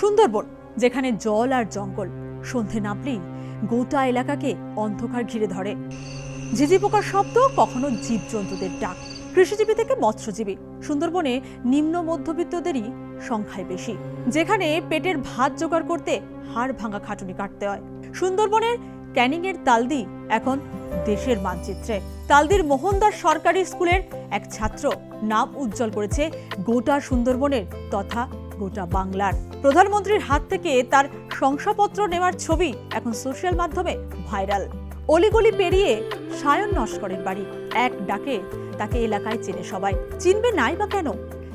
সুন্দরবন, যেখানে জল আর জঙ্গল। সন্ধে নামলেই গোটা এলাকাকে অন্ধকার ঘিরে ধরে। ঝিঝি পোকার শব্দ কখনো জীবজন্তুদের ডাক। কৃষিজীবী থেকে মৎস্যজীবী। সুন্দরবনে নিম্ন মধ্যবিত্তদেরই সংখ্যায় বেশি, যেখানে পেটের ভাত জোগাড় করতে হাড় ভাঙা খাটুনি কাটতে হয়। সুন্দরবনের ক্যানিং এর তালদি এখন দেশের মানচিত্রে। তালদির মোহনদাস সরকারি স্কুলের এক ছাত্র নাম উজ্জ্বল করেছে গোটা সুন্দরবনের তথা গোটা বাংলার। প্রধানমন্ত্রীর হাত থেকে তার শংসাপত্র নেওয়ার ছবি এখন সোশ্যাল মাধ্যমে ভাইরাল। অলিগলি পেরিয়ে সায়ন নস্করের বাড়ি। এক ডাকে তাকে এলাকায় চেনে সবাই। চিনবে নাই বা কেন?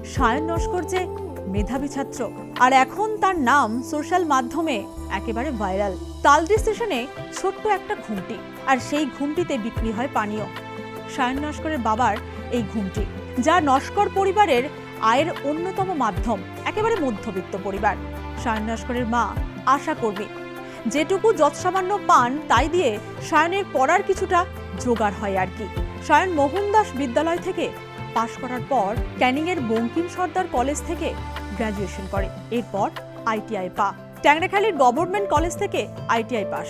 সায়ন নস্কর যে মেধাবী ছাত্র। আর এখন তার নাম সোশ্যাল মাধ্যমে একেবারে ভাইরাল। তালদি স্টেশনে ছোট্ট একটা ঘুমটি। আর সেই ঘুমটিতে বিক্রি হয় পানীয়। সায়ন নস্করের বাবার এই ঘুমটি। যা নস্কর পরিবারের আয়ের অন্যতম মাধ্যম, একেবারে মধ্যবিত্ত পরিবার। সায়ন নস্করের মা, আশা কর্মী। যেটুকু যৎসামান্য পান, তাই দিয়ে সায়নের পড়ার কিছুটা জোগাড় হয় আর কি। সায়ন মোহনদাস বিদ্যালয় থেকে পাশ করার পর ক্যানিংয়ের বঙ্কিম সর্দার কলেজ থেকে গ্র্যাজুয়েশন করে। এরপর আইটিআই পা। ট্যাংরাখালীর গভর্নমেন্ট কলেজ থেকে আইটিআই পাস।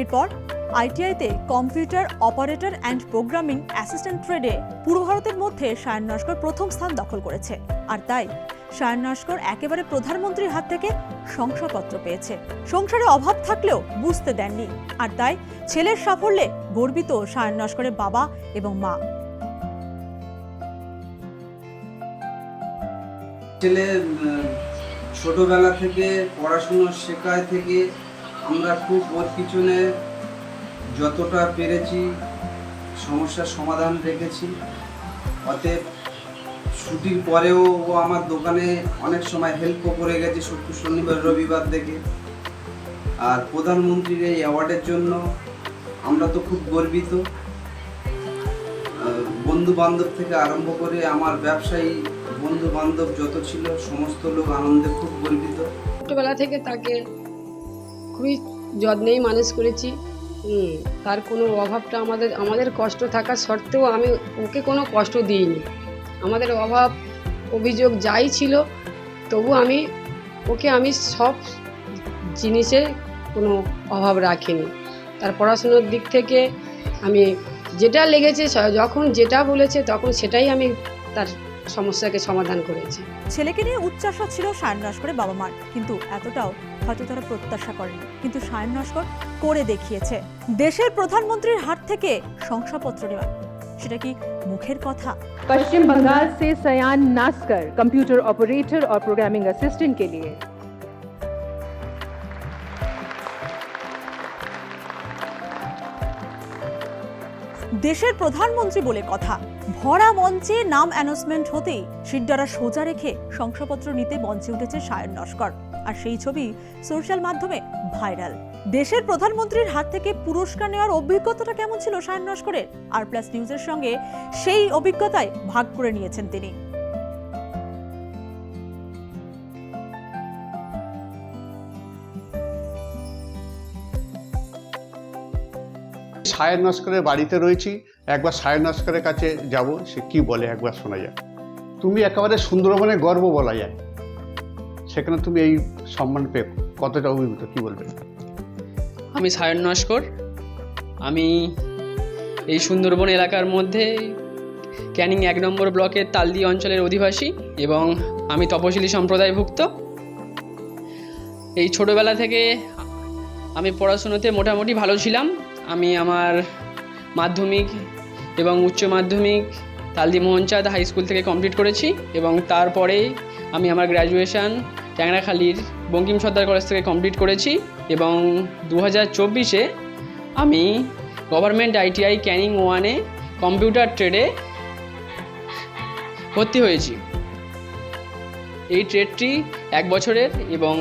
এরপর আইটিআইতে computer, operator and programming assistant ট্রেডে পূর্ব ভারতের মধ্যে সায়ন নস্কর প্রথম স্থান দখল করেছে। আর তাই সায়ন নস্কর একেবারে প্রধানমন্ত্রীর হাত থেকে শংসাপত্র পেয়েছে। সংসারে অভাব থাকলেও বুঝতে দেননি। আর তাই ছেলের সাফল্যে গর্বিত সায়ন নস্করের বাবা এবং মা। ছেলে ছোটবেলা থেকে পড়াশুনো শেখায় থেকে আমরা খুব ওর পিছনে যতটা পেরেছি, সমস্যার সমাধান রেখেছি অতএব ছুটির পরেও ও আমার দোকানে অনেক সময় হেল্পও করে গেছে শুক্র শনিবার, রবিবার দেখে। আর প্রধানমন্ত্রীর এই অ্যাওয়ার্ডের জন্য আমরা তো খুব গর্বিত। বন্ধু বান্ধব থেকে আরম্ভ করে আমার ব্যবসায়ী বন্ধু বান্ধব যত ছিল, সমস্ত লোক আনন্দে খুব গর্বিত। ছোটোবেলা থেকে তাকে খুবই যত্নেই মানুষ করেছি। তার কোনো অভাবটা আমাদের আমাদের কষ্ট থাকা সত্ত্বেও আমি ওকে কোনো কষ্ট দিইনি। আমাদের অভাব, অভিযোগ যাই ছিল, তবু আমি, ওকে আমি সব জিনিসে কোনো অভাব রাখিনি। তার পড়াশুনোর দিক থেকে আমি যেটা লেগেছে যখন যেটা বলেছে, তখন সেটাই আমি তার সমস্যাকে সমাধান করেছি। ছেলেকে নিয়ে উচ্চাসা ছিল সায়ন নস্করের বাবা মার, কিন্তু এতটাও হয়তো তারা প্রত্যাশা করেনি কিন্তু সায়ন নস্কর করে দেখিয়েছে দেশের প্রধানমন্ত্রীর হাত থেকে শংসাপত্র নেওয়া সেটা কি মুখের কথা पश्चिम बंगाल से सयान नास्कर कंप्यूटर ऑपरेटर और प्रोग्रामिंग असिस्टेंट के लिए দেশের প্রধানমন্ত্রী বলে কথা ভরা মঞ্চে নাম অ্যানাউন্সমেন্ট হতেই সিডারা সোজা রেখে শংসাপত্র নিতে মঞ্চে উঠেছে সায়ন নস্কর আর সেই ছবি সোশ্যাল মাধ্যমে ভাইরাল। দেশের প্রধানমন্ত্রীর হাত থেকে পুরস্কার নেওয়ার অভিজ্ঞতাটা কেমন ছিল সায়ন নস্করের? আর প্লাস নিউজের সঙ্গে সেই অভিজ্ঞতায় ভাগ করে নিয়েছেন তিনি। সায়ন নস্করের বাড়িতে রয়েছি। একবার সায়ন নস্করের কাছে যাব, সে কি বলে একবার শোনা যায় তুমি একেবারে সুন্দরবনে গর্ব বলা যায়। সেখানে তুমি এই সম্মান পেয়ে কতটা অভিভূত, কি বলবে? আমি সায়ন নস্কর। আমি এই সুন্দরবন এলাকার মধ্যে ক্যানিং এক নম্বর ব্লকের তালদি অঞ্চলের অধিবাসী এবং আমি তপশিলি সম্প্রদায়ভুক্ত। এই ছোটোবেলা থেকে আমি পড়াশুনোতে মোটামুটি ভালো ছিলাম। আমি আমার মাধ্যমিক এবং উচ্চ মাধ্যমিক তালদি মোহনচাঁদ হাই স্কুল থেকে কমপ্লিট করেছি এবং তারপরে আমি আমার গ্র্যাজুয়েশন ট্যাংরাখালির বঙ্কিম সর্দার কলেজ থেকে কমপ্লিট করেছি এবং দু হাজার চব্বিশে আমি গভর্নমেন্ট আইটিআই ক্যানিং ওয়ানে কম্পিউটার ট্রেডে ভর্তি হয়েছি। এই ট্রেডটি এক বছরের এবং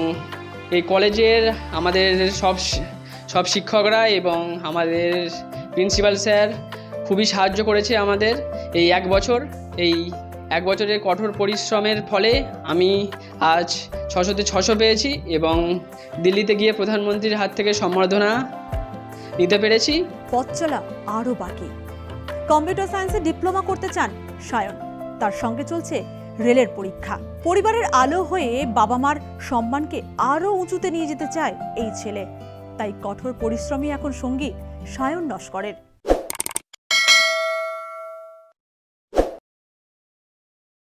এই কলেজের আমাদের সব সব শিক্ষকরা এবং আমাদের প্রিন্সিপাল স্যার খুবই সাহায্য করেছে আমাদের এই এক বছর, এই এক বছরের কঠোর পরিশ্রমের ফলে আমি আজ ছশোতে ছশো পেয়েছি এবং দিল্লিতে গিয়ে প্রধানমন্ত্রীর হাত থেকে সম্বর্ধনা নিতে পেরেছি। পথ চলা আরও বাকি। কম্পিউটার সায়েন্সে ডিপ্লোমা করতে চান সায়ন। তার সঙ্গে চলছে রেলের পরীক্ষা। পরিবারের আলো হয়ে বাবা মার সম্মানকে আরও উঁচুতে নিয়ে যেতে চায় এই ছেলে। তাই কঠোর পরিশ্রমী এখন সঙ্গী সায়ন নস্করের।